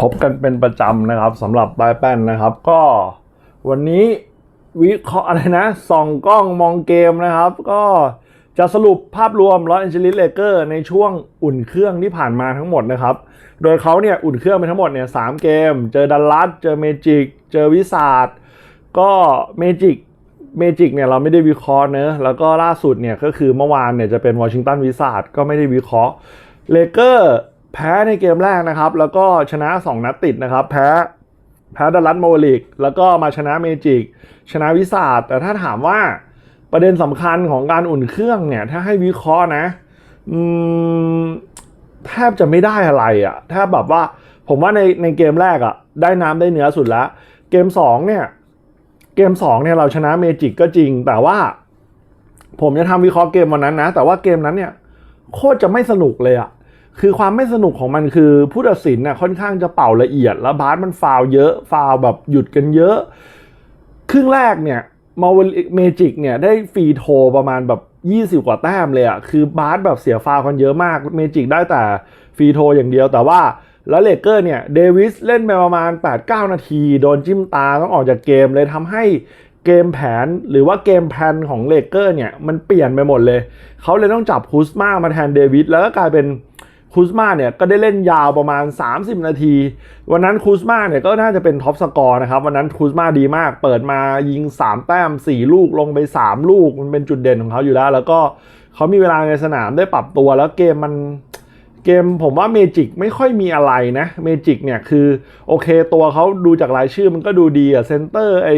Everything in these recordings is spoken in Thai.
พบกันเป็นประจำนะครับสำหรับบายแป้นนะครับ ก็วันนี้วิเคราะห์อะไรนะส่องกล้องมองเกมนะครับ ก็จะสรุปภาพรวมลอสแอนเจลิสเลเกอร์ในช่วงอุ่นเครื่องที่ผ่านมาทั้งหมดนะครับ โดยเขาเนี่ยอุ่นเครื่องไปทั้งหมดเนี่ยสามเกม เจอดัลลัสเจอเมจิกเจอวิสาดก็เมจิกเมจิกเนี่ยเราไม่ได้วิเคราะห์เนอะแล้วก็ล่าสุดเนี่ยก็คือเมื่อวานเนี่ยจะเป็นวอชิงตันวิสาดก็ไม่ได้วิเคราะห์เลเกอร์ แพ้ในเกมแรกนะครับ แล้วก็ชนะ 2 นัดติดนะครับ แพ้แพ้ดัลลัสโมลิก แล้วก็มาชนะเมจิก ชนะวิสาดแต่ถ้าถามว่าประเด็นสำคัญของการอุ่นเครื่องเนี่ย ถ้าให้วิเคราะห์นะอืมแทบจะไม่ได้อะไรอะ่ะแทบแบบว่าผมว่าในในเกมแรกอะ่ะ ได้น้ำได้เนื้อสุดแล้วเกมสองเนี่ย เกมสองเนี่ยเราชนะเมจิกก็จริง แต่ว่า ผมจะทำวิเคราะห์เกมวันนั้นนะ แต่ว่าเกมนั้นเนี่ย โคตรจะไม่สนุกเลยอะ่ะ คือความไม่สนุกของมันคือผู้ตัดสินน่ะค่อนข้างจะเป่าละเอียด แล้วบาสมันฟาวเยอะฟาวแบบหยุดกันเยอะ ครึ่งแรกเนี่ยมาเมจิกเนี่ยได้ฟรีโทรประมาณแบบ 20 กว่าแต้มเลยอะคือบาสแบบเสียฟาวกันเยอะมากเมจิกได้แต่ฟรีโทรอย่างเดียวแต่ว่าแล้วเลเกอร์เนี่ยเดวิสเล่นไปประมาณ 8-9 นาที โดนจิ้มตาต้องออกจากเกมเลยทำให้เกมแผนหรือว่าเกมแพนของเลเกอร์เนี่ยมันเปลี่ยนไปหมดเลย เขาเลยต้องจับคูสมามาแทนเดวิสแล้วก็กลายเป็น คูสมาเนี่ยก็ได้เล่นยาวประมาณ 30 นาที วันนั้นคูสมาเนี่ยก็น่าจะเป็นท็อปสกอร์นะครับ วันนั้นคูสมาดีมาก เปิดมายิง 3 แต้ม 4 ลูกลงไป 3 ลูก มันเป็นจุดเด่นของเขาอยู่แล้ว แล้วก็เขามีเวลาในสนามได้ปรับตัวแล้วเกมมันเกมผมว่าเมจิกไม่ค่อยมีอะไรนะเมจิกเนี่ยคือโอเคตัวเขาดูจากรายชื่อมันก็ดูดีอะเซนเตอร์ไอ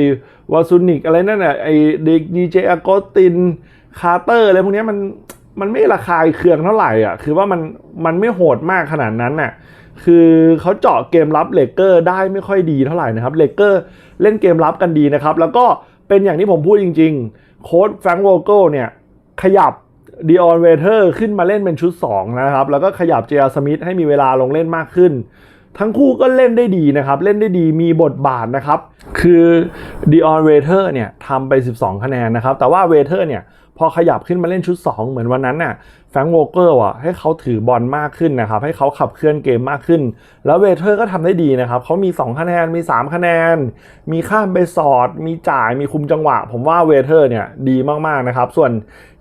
วาซูนิกอะไรนั่นน่ะไอเด็กดีเจอากอตินคาร์เตอร์อะไรพวกนี้มัน มันไม่ระคายเคืองเท่าไหร่อะ คือว่ามันมันไม่โหดมากขนาดนั้นน่ะ คือเขาเจาะเกมรับเลเกอร์ได้ไม่ค่อยดีเท่าไหร่นะครับ เลเกอร์เล่นเกมรับกันดีนะครับ แล้วก็เป็นอย่างที่ผมพูดจริง ๆ โค้ดแฟรงค์โวเกิลเนี่ย ขยับดีออนเวเทอร์ขึ้นมาเล่นเป็นชุด 2 นะครับ แล้วก็ขยับเจอสมิธให้มีเวลาลงเล่นมากขึ้น ทั้งคู่ก็เล่นได้ดีนะครับ เล่นได้ดีมีบทบาทนะครับ คือดีออนเวเทอร์เนี่ยทำไป 12 คะแนนนะครับ แต่ว่าเวเทอร์เนี่ย พอขยับขึ้นมาเล่นชุด 2 เหมือนวันนั้นน่ะแฟงโวเกอร์อะให้เขาถือบอลมากขึ้นนะครับให้เขาขับเคลื่อนเกมมากขึ้น แล้วเวเทอร์ก็ทำได้ดีนะครับเขามี 2 คะแนนมี 3 คะแนน มีข้ามไปสอด มีจ่ายมีคุมจังหวะ ผมว่าเวเทอร์เนี่ยดีมากๆนะครับส่วน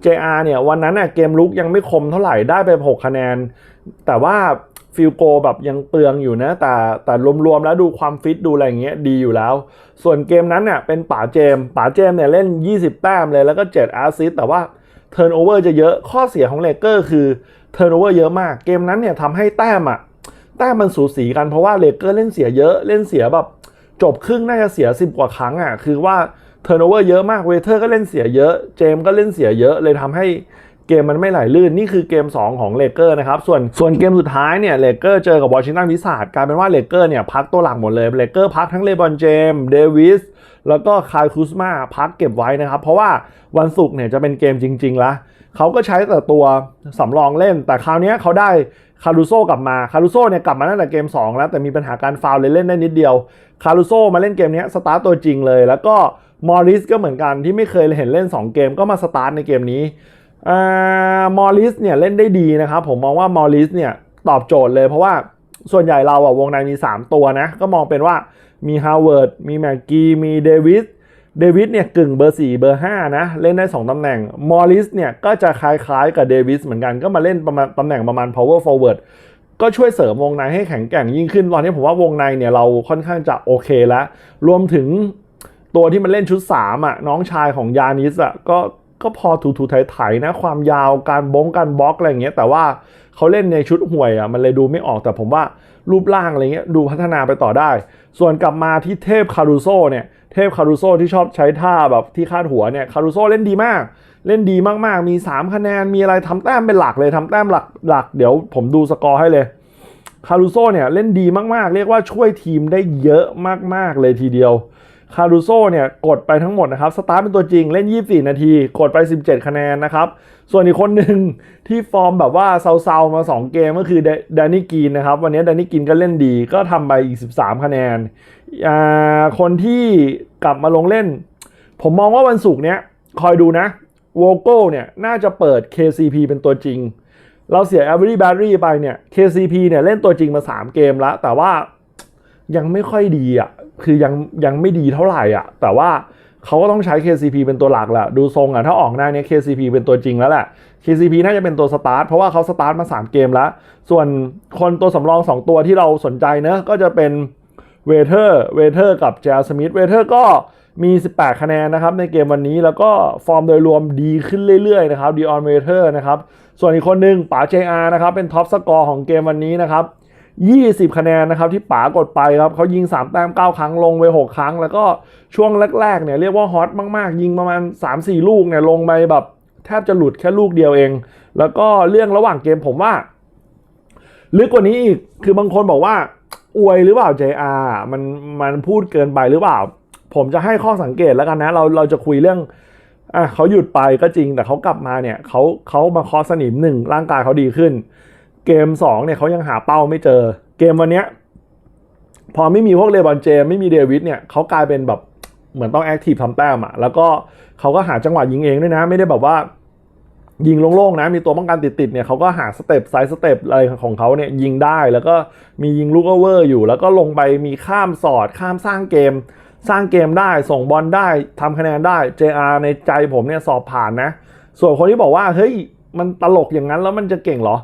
JR เนี่ยวันนั้นน่ะเกมลุกยังไม่คมเท่าไหร่ได้ไป 6 คะแนน แต่ว่า ฟิลโกแบบยังเปลืองอยู่นะ แต่แต่รวมๆแล้วดูความฟิตดูอะไรเงี้ยดีอยู่แล้ว ส่วนเกมนั้นเนี่ยเป็นป๋าเจมป๋าเจมเนี่ยเล่น 20 แต้มเลยแล้วก็7แอสซิสต์แต่ว่าเทิร์นโอเวอร์จะเยอะข้อเสียของเลเกอร์คือเทิร์นโอเวอร์เยอะมาก เกมนั้นเนี่ยทำให้แต้มอะแต้มมันสูสีกันเพราะว่าเลเกอร์เล่นเสียเยอะเล่นเสียแบบ จบครึ่งน่าจะเสีย 10 กว่าครั้งอะคือว่าเทิร์นโอเวอร์เยอะมากเวเทอร์ก็เล่นเสียเยอะเจมก็เล่นเสียเยอะเลยทำให้ เกมมันไม่ไหลลื่นนี่คือเกม 2 ของเลเกอร์นะครับส่วนส่วนเกมสุดท้ายเนี่ยเลเกอร์เจอกับวอชิงตันวิสาดกลายเป็นว่าเลเกอร์เนี่ยพักตัวหลักหมดเลยเลเกอร์พักทั้งเลบอนเจมเดวิสแล้วก็คายคูสมาพักเก็บไว้นะครับ เพราะว่าวันศุกร์เนี่ยจะเป็นเกมจริงๆล้วเขาก็ใช้แต่ตัวสำรองเล่น แต่คราวนี้เขาได้คารูโซกลับมาคารูโซเนี่ยกลับมาตั้งแต่เกม 2 แล้ว แต่มีปัญหาการฟาวล์เลยเล่นได้นิดเดียวคารูโซมาเล่นเกมนี้สตาร์ตตัวจริงเลย แล้วก็มอริสก็เหมือนกันที่ไม่เคยเห็นเล่น 2 เกมก็มาสตาร์ทในเกมนี้ มอริสเนี่ยเล่นได้ดีนะครับผมมองว่ามอริสเนี่ยตอบโจทย์เลยเพราะว่าส่วนใหญ่เราอะวงในมี 3 ตัวนะ ก็มองเป็นว่ามีฮาวเวิร์ดมีแม็กกี้มีเดวิสเดวิสเนี่ยกึ่งเบอร์ 4 เบอร์ 5 นะ เล่นได้ 2 ตำแหน่งมอริสเนี่ยก็จะคล้ายๆกับเดวิสเหมือนกันก็มาเล่นประมาณตำแหน่งประมาณ power forward ก็ช่วยเสริมวงในให้แข็งแกร่งยิ่งขึ้น ตอนนี้ผมว่าวงในเนี่ยเราค่อนข้างจะโอเคแล้ว รวมถึงตัวที่มันเล่นชุด 3 อะ น้องชายของยานิสอะก็ ก็พอถูถูไถๆนะ ความยาวการบงการบล็อกอะไรอย่างเงี้ยแต่ว่าเขาเล่นในชุดห่วยอะมันเลยดูไม่ออกแต่ผมว่ารูปร่างอะไรเงี้ยดูพัฒนาไปต่อได้ ส่วนกลับมาที่เทพคารูโซเนี่ยเทพคารูโซที่ชอบใช้ท่าแบบที่คาดหัวเนี่ยคารูโซเล่นดีมาก เล่นดีมากๆ มี 3 คะแนนมีอะไรทำแต้มเป็นหลักเลยทำแต้มหลักหลักเดี๋ยวผมดูสกอร์ให้เลยคารูโซเนี่ยเล่นดีมากๆ เรียกว่าช่วยทีมได้เยอะมากๆเลยทีเดียว คารูโซเนี่ยกดไปทั้งหมดนะครับ สตาร์ทเป็นตัวจริงเล่น 24 นาที กดไป 17 คะแนนนะครับ ส่วนอีกคนหนึ่งที่ฟอร์มแบบว่าเซาๆมา 2 เกมก็คือแดนนี่กินนะครับ วันนี้แดนนี่กินก็เล่นดีก็ทำไปอีก 13 คะแนน คนที่กลับมาลงเล่น ผมมองว่าวันศุกร์เนี้ยคอยดูนะโวโก้เนี่ยน่าจะเปิด KCP เป็นตัวจริง เราเสีย a v e r y Battery ไปเนี่ย KCP เนี่ยเล่นตัวจริงมา 3 เกมแล้วแต่ว่า ยังไม่ค่อยดีอะคือยังยังไม่ดีเท่าไหร่อะ แต่ว่าเขาก็ต้องใช้ KCP เป็นตัวหลักแหละดูทรงอะถ้าออกหน้าเนี้ย KCP เป็นตัวจริงแล้วแหละ KCP น่าจะเป็นตัวสตาร์ทเพราะว่าเขาสตาร์ทมา 3 เกมแล้ว ส่วนคนตัวสำรอง 2 ตัวที่เราสนใจเนอะก็จะเป็นเวเทอร์เวเทอร์กับเจลสมิธเวเทอร์ก็มี 18 คะแนนนะครับในเกมวันนี้แล้วก็ฟอร์มโดยรวมดีขึ้นเรื่อยๆนะครับดีออนเวเทอร์นะครับส่วนอีกคนหนึ่งป๋า JR นะครับเป็นท็อปสกอร์ของเกมวันนี้นะครับ 20 คะแนนนะครับที่ป๋ากดไปครับเขายิง 3 แต้ม 9 ครั้งลงไป 6 ครั้ง แล้วก็ช่วงแรกๆเนี่ยเรียกว่าฮอตมากๆ ยิงประมาณ 3-4 ลูกเนี่ยลงไปแบบแทบจะหลุดแค่ลูกเดียวเอง แล้วก็เรื่องระหว่างเกมผมว่า ลึกกว่านี้อีกคือบางคนบอกว่า อวยหรือเปล่า JR มันมันพูดเกินไปหรือเปล่า ผมจะให้ข้อสังเกตแล้วกันนะ เราเราจะคุยเรื่องอะเขาหยุดไปก็จริงแต่เขากลับมาเนี่ยเขาเขามาคอสนิมหนึ่งร่างกายเขาดีขึ้น เกม2เนี่ยเขายังหาเป้าไม่เจอ เกมวันเนี้ยพอไม่มีพวกเลบอนเจมไม่มีเดวิดเนี่ยเขากลายเป็นแบบเหมือนต้องแอคทีฟทำแต้มอะแล้วก็เขาก็หาจังหวะยิงเองด้วยนะ ไม่ได้แบบว่า ยิงโล่งๆนะ มีตัวป้องกันติดๆเนี่ยเขาก็หาสเต็ปไซส์สเต็ปอะไรของเขาเนี่ยยิงได้แล้วก็มียิงลูกโอเวอร์อยู่ แล้วก็ลงไปมีข้ามสอดข้ามสร้างเกม สร้างเกมได้ส่งบอลได้ทำคะแนนได้ JR ในใจผมเนี่ยสอบผ่านนะ ส่วนคนที่บอกว่าเฮ้ยมันตลกอย่างนั้นแล้วมันจะเก่งเหรอ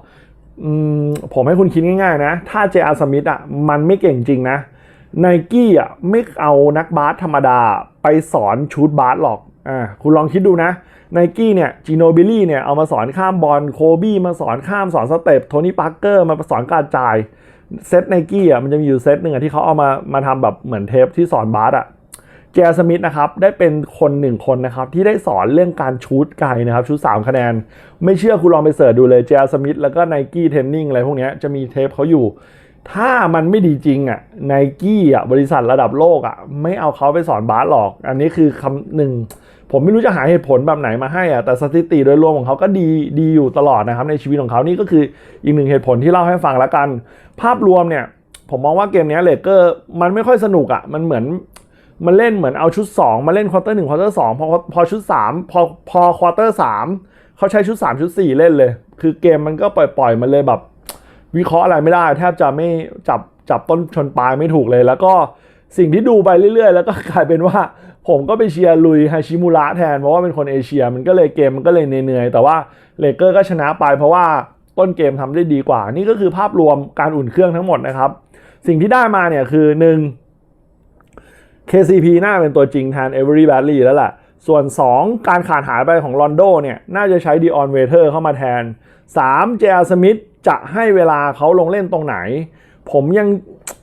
ผมให้คุณคิดง่ายๆนะ ถ้า JR Smith อะมันไม่เก่งจริงนะไนกี้อะไม่เอานักบาสธรรมดาไปสอนชูดบาสหรอกอ่าคุณลองคิดดูนะไนกี้เนี่ยจีโนบิลลี่เนี่ยเอามาสอนข้ามบอลโคบี้มาสอนข้ามสอนสเต็ปโทนี่ปาร์เกอร์มาสอนการจ่ายเซตไนกี้อะมันจะมีอยู่เซตหนึ่งอะที่เขาเอามามาทำแบบเหมือนเทปที่สอนบาสอะ เจสมิธนะครับได้เป็นคนหนึ่งคนนะครับที่ได้สอนเรื่องการชูดไกลนะครับชูด3คะแนน ไม่เชื่อคุณลองไปเสิร์ชดูเลยเจสมิธแล้วก็ไนกี้เทรนนิ่งอะไรพวกนี้จะมีเทปเขาอยู่ ถ้ามันไม่ดีจริงอะไนกี้อะบริษัทระดับโลกอะไม่เอาเขาไปสอนบาสหรอก อันนี้คือคำหนึ่งผมไม่รู้จะหาเหตุผลแบบไหนมาให้อะแต่สถิติโดยรวมของเขาก็ดีดีอยู่ตลอดนะครับในชีวิตของเขานี่ก็คืออีกหนึ่งเหตุผลที่เล่าให้ฟังแล้วกัน ภาพรวมเนี่ยผมมองว่าเกมนี้เลเกอร์มันไม่ค่อยสนุกอะ มันเหมือน มันเล่นเหมือนเอาชุด 2 มาเล่นควอเตอร์หนึ่งควอเตอร์สองพอพอชุด 3 พอพอควอเตอร์สามเขาใช้ชุด 3 ชุด 4 เล่นเลย คือเกมมันก็ปล่อยปล่อยๆมันเลยแบบ วิเคราะห์อะไรไม่ได้ แทบจะไม่จับจับต้นชนปลายไม่ถูกเลย แล้วก็สิ่งที่ดูไปเรื่อยๆ แล้วก็กลายเป็นว่า ผมก็ไปเชียร์ลุยฮาชิมุระแทน เพราะว่าเป็นคนเอเชีย มันก็เลยเกมมันก็เลยเหนื่อยๆแต่ว่าเลเกอร์ก็ชนะไป เพราะว่าต้นเกมทำได้ดีกว่า นี่ก็คือภาพรวมการอุ่นเครื่องทั้งหมดนะครับ สิ่งที่ได้มาเนี่ยคือหนึ่ง KCP น่าเป็นตัวจริงแทน Every Bradley แล้วแหละส่วน 2 การขาดหายไปของลอนโดเนี่ยน่าจะใช้ Dion Waiter เข้ามาแทน3 JR Smith จะให้เวลาเขาลงเล่นตรงไหน ผมยัง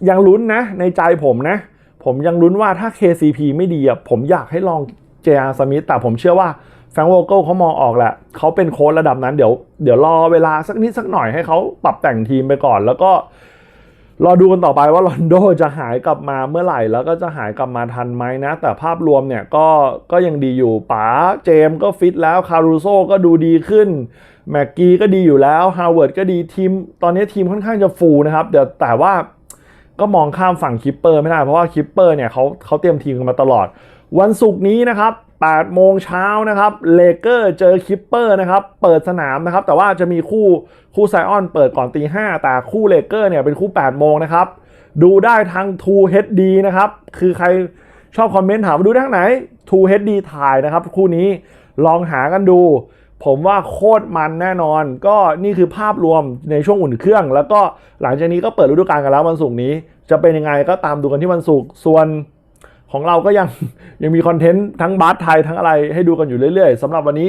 ยังลุ้นนะ ในใจผมนะ ผมยังลุ้นว่าถ้า KCP ไม่ดีอะผมอยากให้ลอง JR Smith แต่ผมเชื่อว่าแฟงโวเกิลเขามองออกแหละเขาเป็นโค้ชระดับนั้นเดี๋ยวเดี๋ยวรอเวลาสักนิดสักหน่อยให้เขาปรับแต่งทีมไปก่อน แล้วก็ รอดูกันต่อไปว่าลอนโดจะหายกลับมาเมื่อไหร่ แล้วก็จะหายกลับมาทันไหมนะ แต่ภาพรวมเนี่ยก็ก็ยังดีอยู่ป๋าเจมส์ก็ฟิตแล้วคารูโซก็ดูดีขึ้นแม็กกี้ก็ดีอยู่แล้วฮาวเวิร์ดก็ดีทีม ตอนนี้ทีมค่อนข้างจะฟูนะครับเดี๋ยวแต่ว่าก็มองข้ามฝั่งคิปเปอร์ไม่ได้เพราะว่าคิปเปอร์เนี่ยเขาเขาเตรียมทีมกันมาตลอด วันศุกร์นี้นะครับ 8โมงเช้านะครับเลเกอร์เจอคิปเปอร์นะครับเปิดสนามนะครับ แต่ว่าจะมีคู่คู่ไซออนเปิดก่อนตีห้าแต่คู่เลเกอร์เนี่ยเป็นคู่ 8 โมงนะครับ ดูได้ทาง True HD นะครับ คือใครชอบคอมเมนต์ถามว่าดูได้ทางไหน True HD ถ่ายนะครับ คู่นี้ลองหากันดู ผมว่าโคตรมันแน่นอน ก็นี่คือภาพรวมในช่วงอุ่นเครื่อง แล้วก็หลังจากนี้ก็เปิดฤดูกาลกันแล้ววันศุกร์นี้ จะเป็นยังไงก็ตามดูกันที่วันศุกร์ส่วน ของเราก็ยังยังมีคอนเทนต์ทั้งบาสไทยทั้งอะไรให้ดูกันอยู่เรื่อยๆสำหรับวันนี้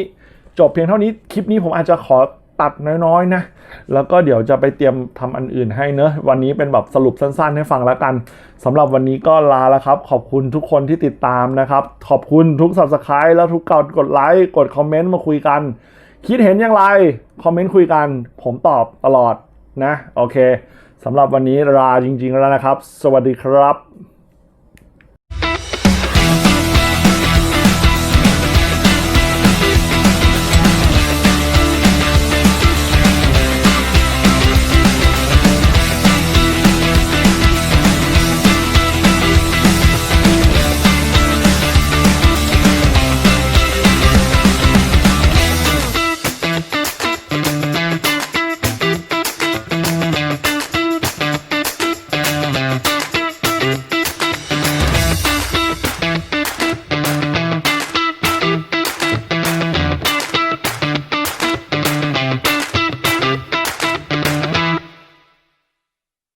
จบเพียงเท่านี้คลิปนี้ผมอาจจะขอตัดน้อยๆนะ แล้วก็เดี๋ยวจะไปเตรียมทำอันอื่นให้เนอะวันนี้เป็นแบบสรุปสั้นๆ ให้ฟังแล้วกันสำหรับวันนี้ก็ลาแล้วครับ ขอบคุณทุกคนที่ติดตามนะครับ ขอบคุณทุก subscribe แล้วทุกการกดไลค์กดคอมเมนต์มาคุยกัน คิดเห็นอย่างไร คอมเมนต์คุยกัน ผมตอบตลอดนะ โอเคสำหรับวันนี้ลาจริงๆแล้วนะครับ สวัสดีครับ